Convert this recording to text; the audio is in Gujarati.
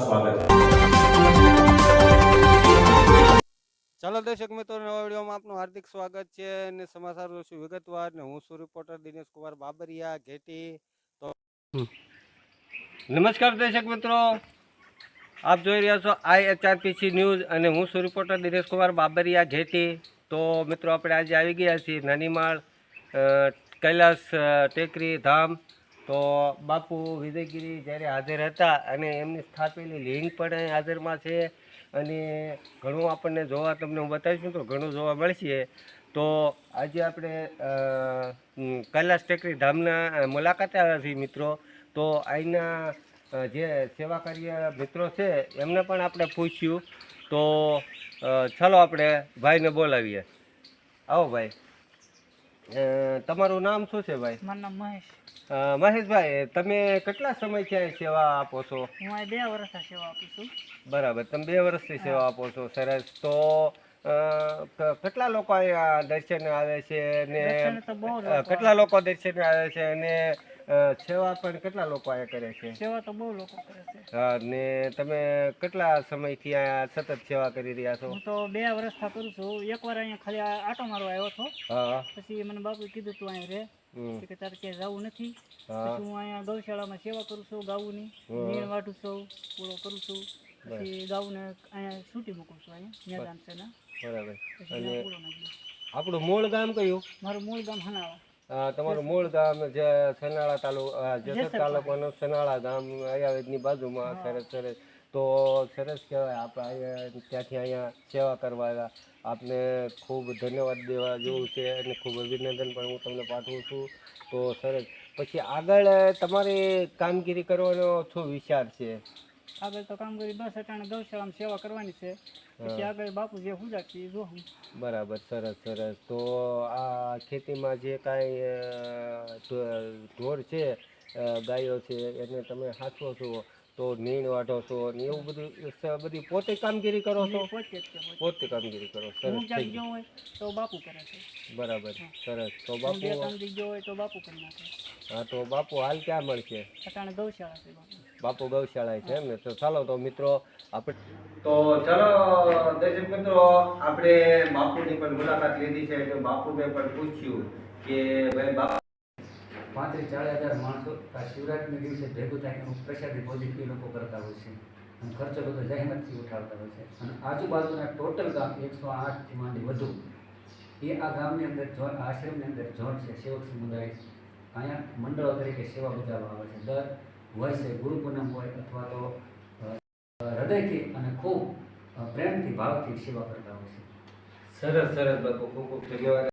સ્વાગત है। ચાલો દર્શક મિત્રો નવા વિડીયોમાં આપનું હાર્દિક સ્વાગત છે અને સમાચાર જોશું વિગતવાર ને હું છું રિપોર્ટર દિનેશ કુમાર બાબરિયા ઘેટી. તો નમસ્કાર દર્શક મિત્રો. આપ જોઈ રહ્યા છો આઈ એચઆરપીસી ન્યૂઝ અને હું છું રિપોર્ટર દિનેશ કુમાર બાબરિયા ઘેટી. તો મિત્રો આપણે આજે આવી ગયા છીએ નાનીમાળ અ, કૈલાસ ટેકરી ધામ. તો બાપુ વિજયગીરી જ્યારે હાજર હતા અને એમની સ્થાપેલી લિંગ પણ અહીં હાજરમાં છે અને ઘણું આપણને જોવા, તમને હું બતાવીશું તો ઘણું જોવા મળશે. તો આજે આપણે કૈલાસ ટેકરી ધામના મુલાકાતે આવ્યા છીએ મિત્રો. તો અહીંના જે સેવા કાર્ય મિત્રો છે એમને પણ આપણે પૂછ્યું. તો ચાલો આપણે ભાઈને બોલાવીએ. આવો ભાઈ. તમારું નામ શું છે ભાઈ? મારું નામ મહેશ. મહેશભાઈ તમે કેટલા સમયથી અહીં સેવા આપો છો? હું અહીં બે વર્ષથી સેવા આપું છું. બરાબર તમે બે વર્ષથી સેવા આપો છો સરસ. તો કેટલા લોકો અહીંયા દર્શને આવે છે ને કેટલા લોકો દર્શન આવે છે અને સેવા પણ કેટલા લોકો અહીંયા કરે છે? સેવા તો બહુ લોકો કરે છે. અને તમે કેટલા સમયથી અહીંયા સતત સેવા કરી રહ્યા છો? હું તો બે વર્ષથી કરું છું. એકવાર અહીંયા ખાલી આટો મારવા આવ્યો હતો. પછી મને બાપુએ કીધું તું અહીંયા રે. કે તારે ક્યાંય જવું નથી. પછી હું અહીંયા ગૌશાળામાં સેવા કરું છું ગાઉની. નીણ વાઢું છું પૂરો કરું છું. પછી ગાઉને અહીંયા છૂટી મૂકું છું અહીંયા મેદાન છે બરાબર. અને. આપણું મૂળ ગામ કયું? મારું મૂળ ગામ હનાવા. તમારું મૂળ ગામ જે સનાળા તાલુકા જેસર સેનાળા તાલુકાનું સનાળા ગામ અયાવેદની બાજુમાં સરસ સરસ. તો સરસ કહેવાય આપણે અહીંયા ત્યાંથી અહીંયા સેવા કરવા આવ્યા. આપને ખૂબ ધન્યવાદ દેવા જેવું છે અને ખૂબ અભિનંદન પણ હું તમને પાઠવું છું. તો સરસ. પછી આગળ તમારી કામગીરી કરવાનો શું વિચાર છે? આગળ તો કામ કરી બસ અટાણે ગૌશાળામાં સેવા કરવાની છે. પછી આગળ બાપુ જે પૂજા છે એ જોઉં બરાબર સરસ સરસ. તો આ ખેતીમાં જે કાંઈ ઢોર છે ગાયો છે એને તમે સાચવો છો તો નીણ વાઢો છો ને એવું બધું બધી પોતે કામગીરી કરો છો? પોતે કામગીરી કરો સરસ હોય તો બાપુ કરે છે. બરાબર સરસ. તો બાપુ હોય તો બાપુ કરી નાખે. હા તો બાપુ હાલ ક્યાં મળશે? અટાણે ગૌશાળા છે બાપુ. બાપુ ગૌશાળા છે એમ તો ચાલો તો મિત્રો આપણે તો ચાલો દર્શક મિત્રો. આપણે બાપુની પણ મુલાકાત લીધી છે. તો બાપુને પણ પૂછ્યું કે ભાઈ બાપુ પાંત્રીસ ચાલીસ હજાર માણસો આ શિવરાત્રિના દિવસે ભેગું થઈને પ્રસાદી ભોજન એ લોકો કરતા હોય છે. અને ખર્ચો બધો જહેમતથી ઉઠાવતા હોય છે. અને આજુબાજુના ટોટલ ગામ એકસો આઠથી માંડી વધુ. એ આ ગામની અંદર જોન આશ્રમની અંદર જોન છે સેવક સમુદાય. અહીંયા મંડળો તરીકે સેવા બજાવવા આવે છે. દર વર્ષે ગુરુ પૂનમ હોય અથવા તો હૃદયથી અને ખૂબ પ્રેમથી, ભાવથી સેવા કરતા હોય છે. સરસ સરસ બાપુ, ખૂબ ખૂબ ધન્યવાદ.